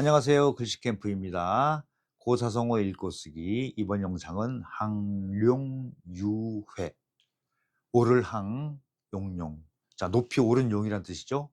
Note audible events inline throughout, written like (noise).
안녕하세요. 글씨캠프입니다. 고사성어 읽고 쓰기 이번 영상은 항룡유회 오를 항 용용 자 높이 오른 용이란 뜻이죠.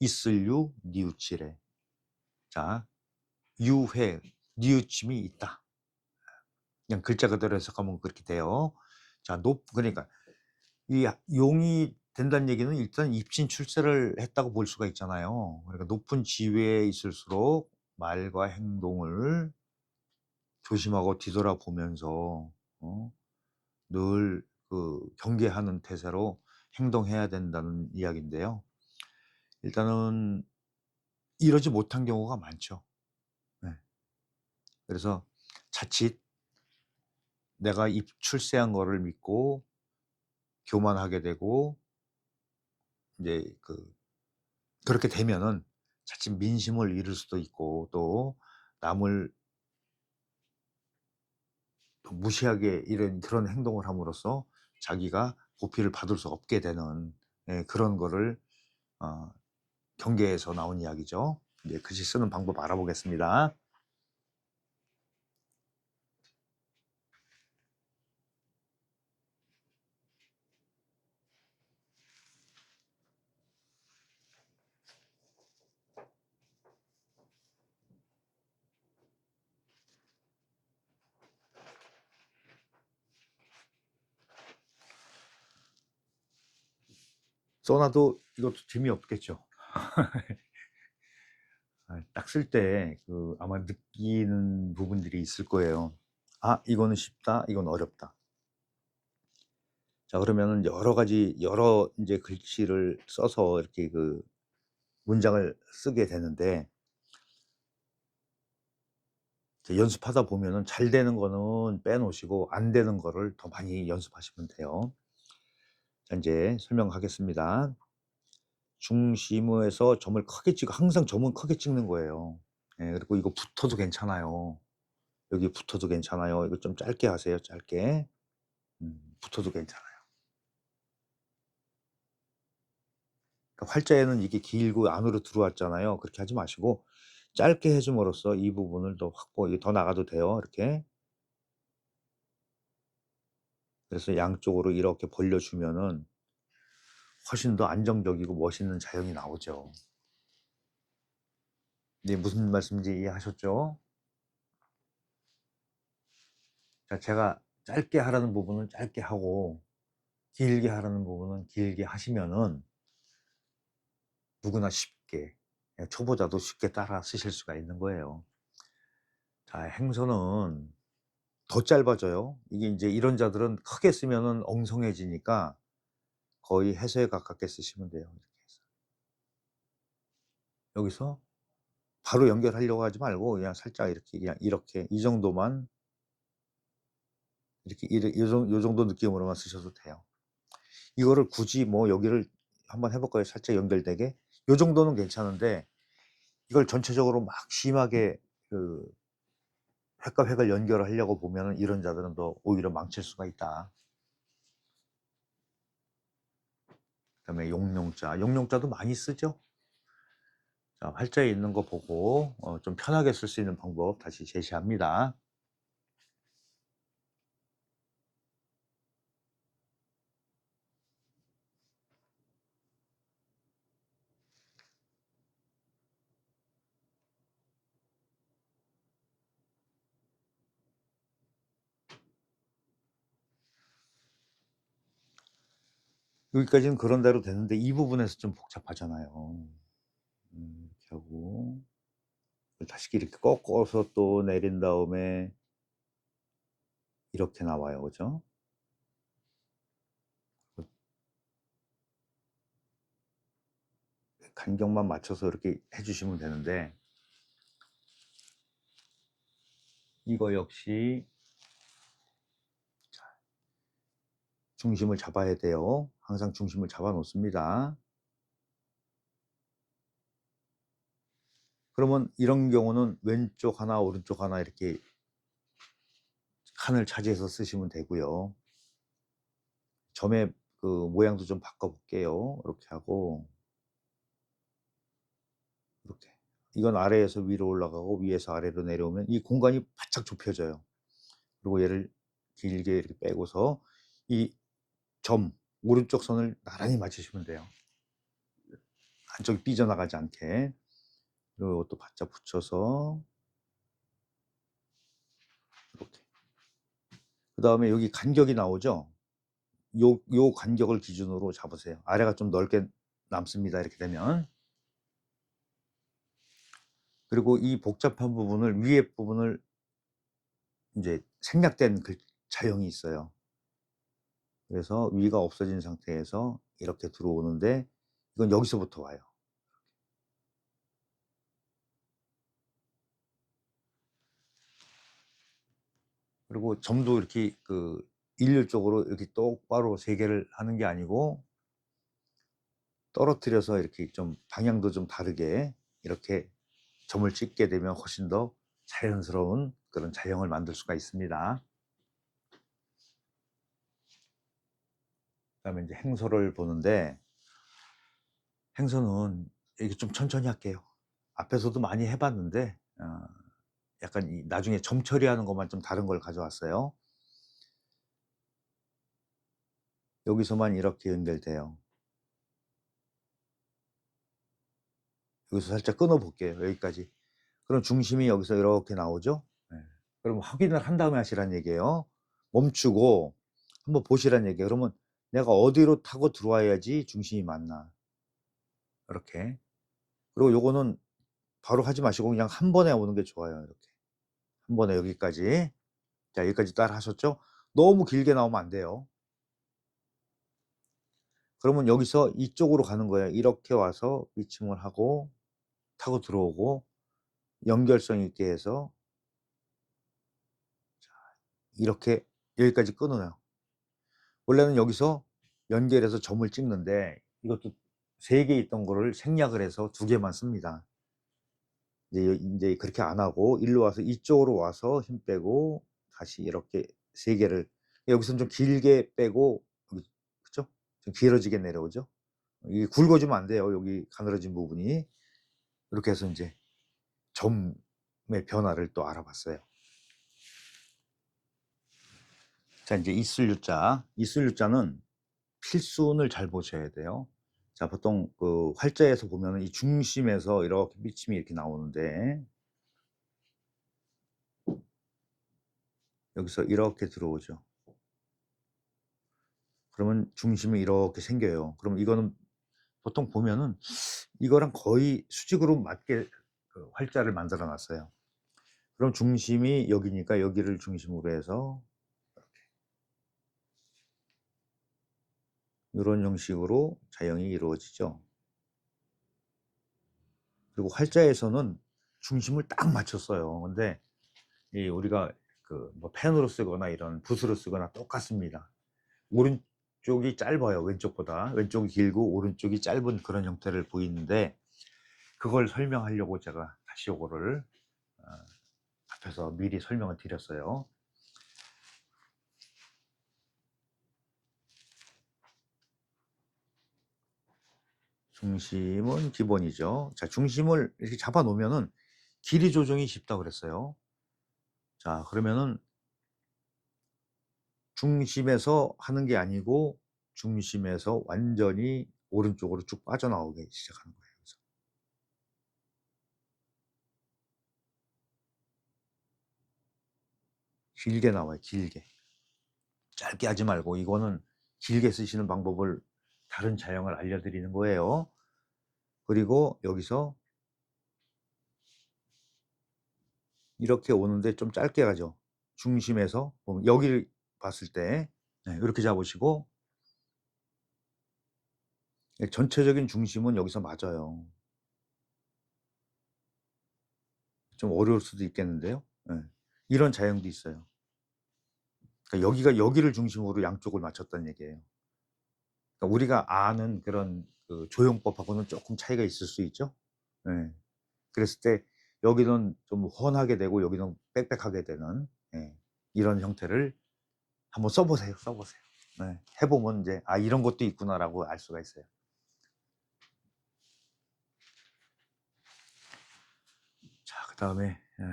있을 유 니우치래 자 유회 니우침이 있다. 그냥 글자 그대로 해석하면 그렇게 돼요. 자 높 그러니까 이 용이 된다는 얘기는 일단 입신 출세를 했다고 볼 수가 있잖아요. 그러니까 높은 지위에 있을수록 말과 행동을 조심하고 뒤돌아보면서 어? 늘그 경계하는 태세로 행동해야 된다는 이야기인데요. 일단은 이러지 못한 경우가 많죠. 네. 그래서 자칫 내가 입 출세한 거를 믿고 교만하게 되고 이제 그 그렇게 되면은 자칫 민심을 잃을 수도 있고 또 남을 또 무시하게 이런 그런 행동을 함으로써 자기가 보필을 받을 수 없게 되는 예, 그런 거를 어, 경계에서 나온 이야기죠. 이제 글씨 쓰는 방법 알아보겠습니다. 써놔도 이것도 재미없겠죠. (laughs) 아, 딱쓸 때 그 아마 느끼는 부분들이 있을 거예요. 아, 이거는 쉽다, 이건 어렵다. 자, 그러면은 여러 가지 여러 이제 글씨를 써서 이렇게 그 문장을 쓰게 되는데 연습하다 보면은 잘 되는 거는 빼놓으시고 안 되는 거를 더 많이 연습하시면 돼요. 자, 이제 설명하겠습니다. 중심에서 점을 크게 찍어 항상 점은 크게 찍는 거예요. 예, 그리고 이거 붙어도 괜찮아요. 여기 붙어도 괜찮아요. 이거 좀 짧게 하세요. 짧게. 음, 붙어도 괜찮아요. 그러니까 활자에는 이게 길고 안으로 들어왔잖아요. 그렇게 하지 마시고 짧게 해줌으로써 이 부분을 더 확보, 더 나가도 돼요. 이렇게. 그래서 양쪽으로 이렇게 벌려주면은 훨씬 더 안정적이고 멋있는 자연이 나오죠. 네, 무슨 말씀인지 이해하셨죠? 자, 제가 짧게 하라는 부분은 짧게 하고 길게 하라는 부분은 길게 하시면은 누구나 쉽게 예, 초보자도 쉽게 따라 쓰실 수가 있는 거예요. 자, 행서는 더 짧아져요. 이게 이제 이런 자들은 크게 쓰면은 엉성해지니까 거의 해서에 가깝게 쓰시면 돼요. 여기서 바로 연결하려고 하지 말고 그냥 살짝 이렇게 그냥 이렇게 이 정도만 이렇게 이, 요 정도 느낌으로만 쓰셔도 돼요. 이거를 굳이 뭐 여기를 한번 해볼까요? 살짝 연결되게. 요 정도는 괜찮은데 이걸 전체적으로 막 심하게 그 획과 획을 연결하려고 보면 이런 자들은 더 오히려 망칠 수가 있다. 그다음에 용용자, 용용자도 많이 쓰죠. 자, 활자에 있는 거 보고 어, 좀 편하게 쓸 수 있는 방법 다시 제시합니다. 여기까지는 그런 대로 되는데 이 부분에서 좀 복잡하잖아요. 음, 이렇게 하고 다시 이렇게 꺾어서 또 내린 다음에 이렇게 나와요. 그죠? 간격만 맞춰서 이렇게 해주시면 되는데 이거 역시 중심을 잡아야 돼요. 항상 중심을 잡아 놓습니다. 그러면 이런 경우는 왼쪽 하나 오른쪽 하나 이렇게 칸을 차지해서 쓰시면 되고요. 점의 그 모양도 좀 바꿔 볼게요. 이렇게 하고 이렇게 이건 아래에서 위로 올라가고 위에서 아래로 내려오면 이 공간이 바짝 좁혀져요. 그리고 얘를 길게 이렇게 빼고서 이 점 오른쪽 선을 나란히 맞추시면 돼요. 한쪽이 삐져나가지 않게. 이것도 바짝 붙여서 이렇게. 그 다음에 여기 간격이 나오죠. 요, 요 간격을 기준으로 잡으세요. 아래가 좀 넓게 남습니다. 이렇게 되면. 그리고 이 복잡한 부분을 위에 부분을 이제 생략된 그 자형이 있어요. 그래서 위가 없어진 상태에서 이렇게 들어오는데 이건 여기서부터 와요. 그리고 점도 이렇게 그 일률적으로 이렇게 똑바로 세 개를 하는 게 아니고 떨어뜨려서 이렇게 좀 방향도 좀 다르게 이렇게 점을 찍게 되면 훨씬 더 자연스러운 그런 자형을 만들 수가 있습니다. 그다음에 이제 행소를 보는데 행소는 이게 좀 천천히 할게요. 앞에서도 많이 해봤는데 어, 약간 이 나중에 점 처리하는 것만 좀 다른 걸 가져왔어요. 여기서만 이렇게 연결돼요. 여기서 살짝 끊어 볼게요. 여기까지. 그럼 중심이 여기서 이렇게 나오죠? 네. 그럼 확인을 한 다음에 하시란 얘기예요. 멈추고 한번 보시란 얘기예요. 그러면 내가 어디로 타고 들어와야지 중심이 맞나. 이렇게. 그리고 요거는 바로 하지 마시고 그냥 한 번에 오는 게 좋아요. 이렇게. 한 번에 여기까지. 자, 여기까지 따라 하셨죠? 너무 길게 나오면 안 돼요. 그러면 여기서 이쪽으로 가는 거예요. 이렇게 와서 위침을 하고 타고 들어오고 연결성 있게 해서 자, 이렇게 여기까지 끊어요. 원래는 여기서 연결해서 점을 찍는데 이것도 세 개 있던 거를 생략을 해서 두 개만 씁니다. 이제, 이제 그렇게 안 하고 일로 와서 이쪽으로 와서 힘 빼고 다시 이렇게 세 개를 여기서는 좀 길게 빼고 그죠? 좀 길어지게 내려오죠. 이게 굵어지면 안 돼요. 여기 가늘어진 부분이 이렇게 해서 이제 점의 변화를 또 알아봤어요. 자 이제 이슬 유자 이슬 유자는 필순을 잘 보셔야 돼요. 자 보통 그 활자에서 보면은 이 중심에서 이렇게 미침이 이렇게 나오는데 여기서 이렇게 들어오죠. 그러면 중심이 이렇게 생겨요. 그럼 이거는 보통 보면은 이거랑 거의 수직으로 맞게 그 활자를 만들어 놨어요. 그럼 중심이 여기니까 여기를 중심으로 해서 이런 형식으로 자형이 이루어지죠. 그리고 활자에서는 중심을 딱 맞췄어요. 근데 이 우리가 그 뭐 펜으로 쓰거나 이런 붓으로 쓰거나 똑같습니다. 오른쪽이 짧아요. 왼쪽보다 왼쪽이 길고 오른쪽이 짧은 그런 형태를 보이는데 그걸 설명하려고 제가 다시 요거를 어, 앞에서 미리 설명을 드렸어요. 중심은 기본이죠. 자, 중심을 이렇게 잡아 놓으면은 길이 조정이 쉽다고 그랬어요. 자, 그러면은 중심에서 하는 게 아니고 중심에서 완전히 오른쪽으로 쭉 빠져나오게 시작하는 거예요. 그래서. 길게 나와요, 길게. 짧게 하지 말고 이거는 길게 쓰시는 방법을 다른 자형을 알려드리는 거예요. 그리고 여기서 이렇게 오는데 좀 짧게 가죠. 중심에서 보면 여기를 봤을 때 네, 이렇게 잡으시고 예, 전체적인 중심은 여기서 맞아요. 좀 어려울 수도 있겠는데요. 네, 이런 자형도 있어요. 그러니까 여기가 여기를 중심으로 양쪽을 맞췄다는 얘기예요. 그러니까 우리가 아는 그런 그 조형법하고는 조금 차이가 있을 수 있죠. 예. 그랬을 때 여기는 좀 훤하게 되고 여기는 빽빽하게 되는 예. 이런 형태를 한번 써보세요. 써보세요. 예. 해보면 이제 아 이런 것도 있구나라고 알 수가 있어요. 그다음에 에,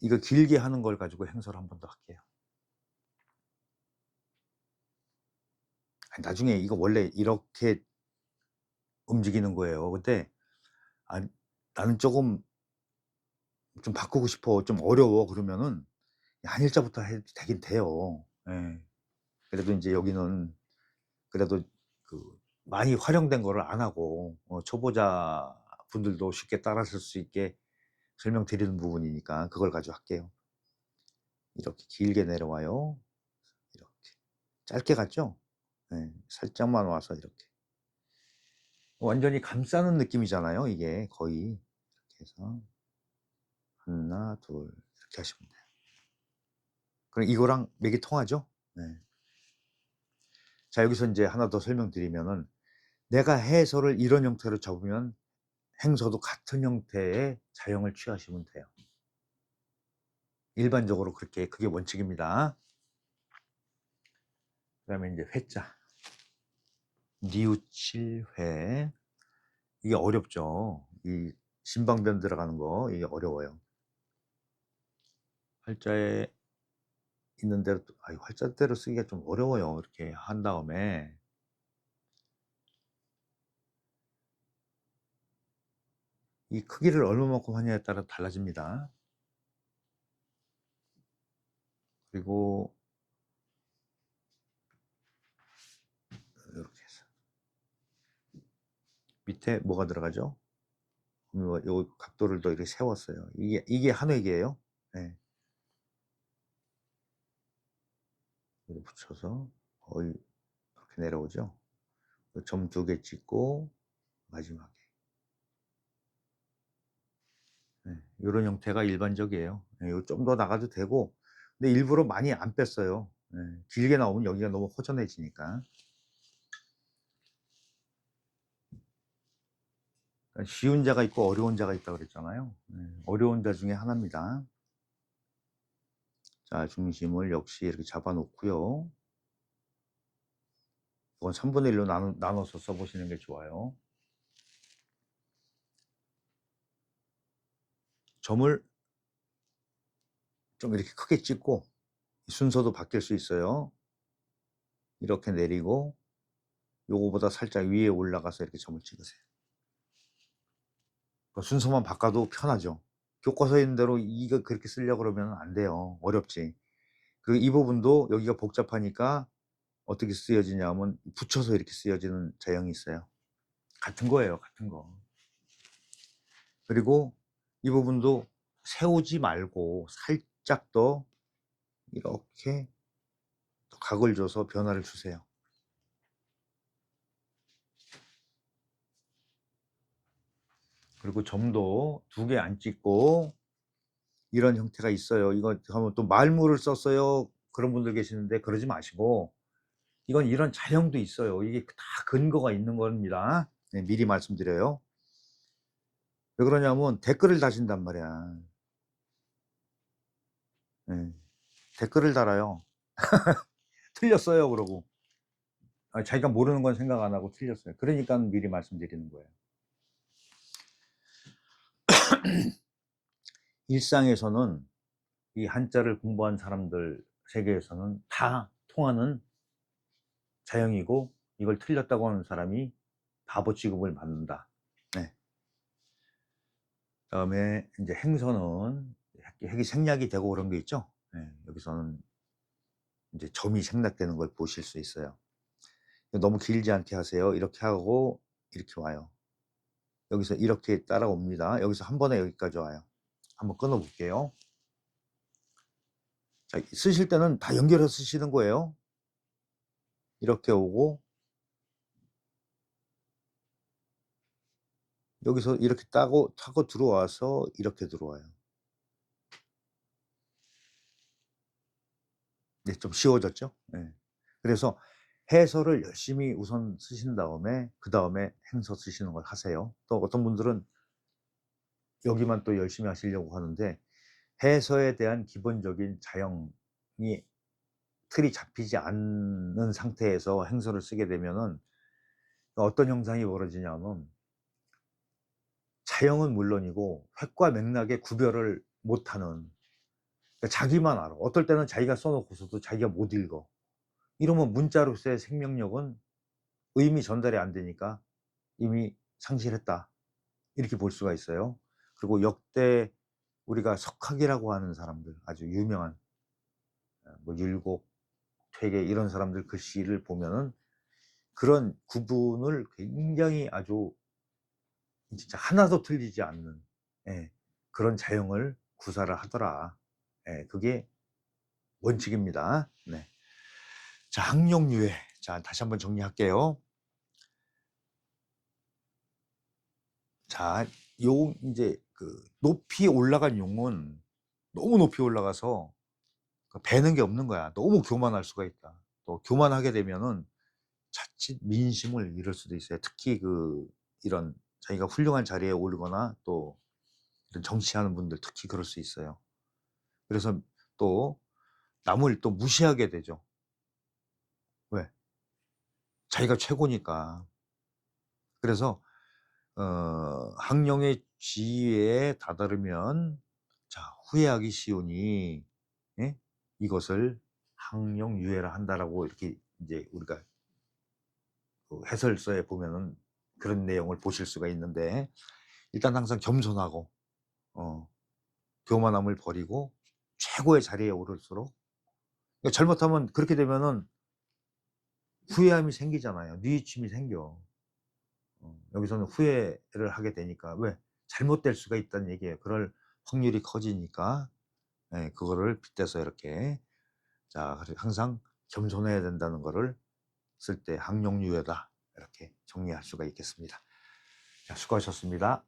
이거 길게 하는 걸 가지고 행사를 한번 더 할게요. 아니, 나중에 이거 원래 이렇게 움직이는 거예요. 근데 아, 나는 조금 좀 바꾸고 싶어. 좀 어려워. 그러면은 한 일자부터 해도 되긴 돼요. 예. 그래도 이제 여기는 그래도 그 많이 활용된 거를 안 하고 어, 초보자 분들도 쉽게 따라설 수 있게 설명드리는 부분이니까 그걸 가지고 할게요. 이렇게 길게 내려와요. 이렇게 짧게 갔죠? 네, 살짝만 와서 이렇게 완전히 감싸는 느낌이잖아요. 이게 거의 이렇게 해서 하나, 둘 이렇게 하시면 돼요. 그럼 이거랑 맥이 통하죠? 네. 자 여기서 이제 하나 더 설명드리면은 내가 해설을 이런 형태로 잡으면 행서도 같은 형태의 자형을 취하시면 돼요. 일반적으로 그렇게 그게 원칙입니다. 그 다음에 이제 회자 니우칠 회 이게 어렵죠. 이 신방변 들어가는 거 이게 어려워요. 활자에 있는 대로 아, 활자대로 쓰기가 좀 어려워요. 이렇게 한 다음에 이 크기를 얼마만큼 하냐에 따라 달라집니다. 그리고 이렇게 해서 밑에 뭐가 들어가죠? 요 각도를 더 이렇게 세웠어요. 이게 이게 한 획이에요. 네. 붙여서 거의 이렇게 내려오죠. 점 두 개 찍고 마지막에 네, 이런 형태가 일반적이에요. 네, 좀더 나가도 되고, 근데 일부러 많이 안 뺐어요. 네, 길게 나오면 여기가 너무 허전해지니까. 그러니까 쉬운 자가 있고 어려운 자가 있다고 그랬잖아요. 네, 어려운 자 중에 하나입니다. 자, 중심을 역시 이렇게 잡아놓고요. 이건 3분의 1로 나눠, 나눠서 써보시는 게 좋아요. 점을 좀 이렇게 크게 찍고 순서도 바뀔 수 있어요. 이렇게 내리고 요거보다 살짝 위에 올라가서 이렇게 점을 찍으세요. 그 순서만 바꿔도 편하죠. 교과서에 있는 대로 이거 그렇게 쓰려고 그러면 안 돼요. 어렵지. 그 이 부분도 여기가 복잡하니까 어떻게 쓰여지냐 하면 붙여서 이렇게 쓰여지는 자형이 있어요. 같은 거예요. 같은 거. 그리고 이 부분도 세우지 말고 살짝 더 이렇게 각을 줘서 변화를 주세요. 그리고 점도 두 개 안 찍고 이런 형태가 있어요. 이거 하면 또 말물을 썼어요. 그런 분들 계시는데 그러지 마시고 이건 이런 자형도 있어요. 이게 다 근거가 있는 겁니다. 네, 미리 말씀드려요. 왜 그러냐면 댓글을 다신단 말이야. 네, 댓글을 달아요. (laughs) 틀렸어요. 그러고 아, 자기가 모르는 건 생각 안 하고 틀렸어요. 그러니까 미리 말씀드리는 거예요. (clears throat) 일상에서는 이 한자를 공부한 사람들 세계에서는 다 통하는 자형이고 이걸 틀렸다고 하는 사람이 바보 취급을 받는다. 네. 다음에 이제 행선은 핵이 생략이 되고 그런 게 있죠. 네. 여기서는 이제 점이 생략되는 걸 보실 수 있어요. 너무 길지 않게 하세요. 이렇게 하고 이렇게 와요. 여기서 이렇게 따라옵니다. 여기서 한 번에 여기까지 와요. 한번 끊어 볼게요. 자, 쓰실 때는 다 연결해서 쓰시는 거예요. 이렇게 오고 여기서 이렇게 따고 타고 들어와서 이렇게 들어와요. 네, 좀 쉬워졌죠? 네. 그래서 해설을 열심히 우선 쓰신 다음에 그 다음에 행서 쓰시는 걸 하세요. 또 어떤 분들은 여기만 또 열심히 하시려고 하는데 해서에 대한 기본적인 자형이 틀이 잡히지 않는 상태에서 행서를 쓰게 되면은 어떤 현상이 벌어지냐면 자형은 물론이고 획과 맥락의 구별을 못하는 그러니까 자기만 알아. 어떨 때는 자기가 써놓고서도 자기가 못 읽어. 이러면 문자로서의 생명력은 의미 전달이 안 되니까 이미 상실했다. 이렇게 볼 수가 있어요. 그리고 역대 우리가 석학이라고 하는 사람들 아주 유명한 어, 뭐 율곡, 퇴계 이런 사람들 글씨를 보면은 그런 구분을 굉장히 아주 진짜 하나도 틀리지 않는 예, 그런 자형을 구사를 하더라. 예, 그게 원칙입니다. 네. 자, 학용유해. 자, 다시 한번 정리할게요. 자, 요 이제 그 높이 올라간 용은 너무 높이 올라가서 그 배는 게 없는 거야. 너무 교만할 수가 있다. 또 교만하게 되면은 자칫 민심을 잃을 수도 있어요. 특히 그 이런 자기가 훌륭한 자리에 오르거나 또 이런 정치하는 분들 특히 그럴 수 있어요. 그래서 또 남을 또 무시하게 되죠. 왜? 자기가 최고니까. 그래서 어, 학령의 지혜에 다다르면 자 후회하기 쉬우니 예? 이것을 학령유해라 한다라고 이렇게 이제 우리가 그 해설서에 보면은 그런 내용을 보실 수가 있는데 일단 항상 겸손하고 어, 교만함을 버리고 최고의 자리에 오를수록 그러니까 잘못하면 그렇게 되면은 후회함이 생기잖아요. 뉘우침이 생겨. 어, 여기서는 후회를 하게 되니까 왜 잘못될 수가 있다는 얘기예요. 그럴 확률이 커지니까 예, 그거를 빗대서 이렇게 자 항상 겸손해야 된다는 거를 쓸때 학용유예다 이렇게 정리할 수가 있겠습니다. 자, 수고하셨습니다.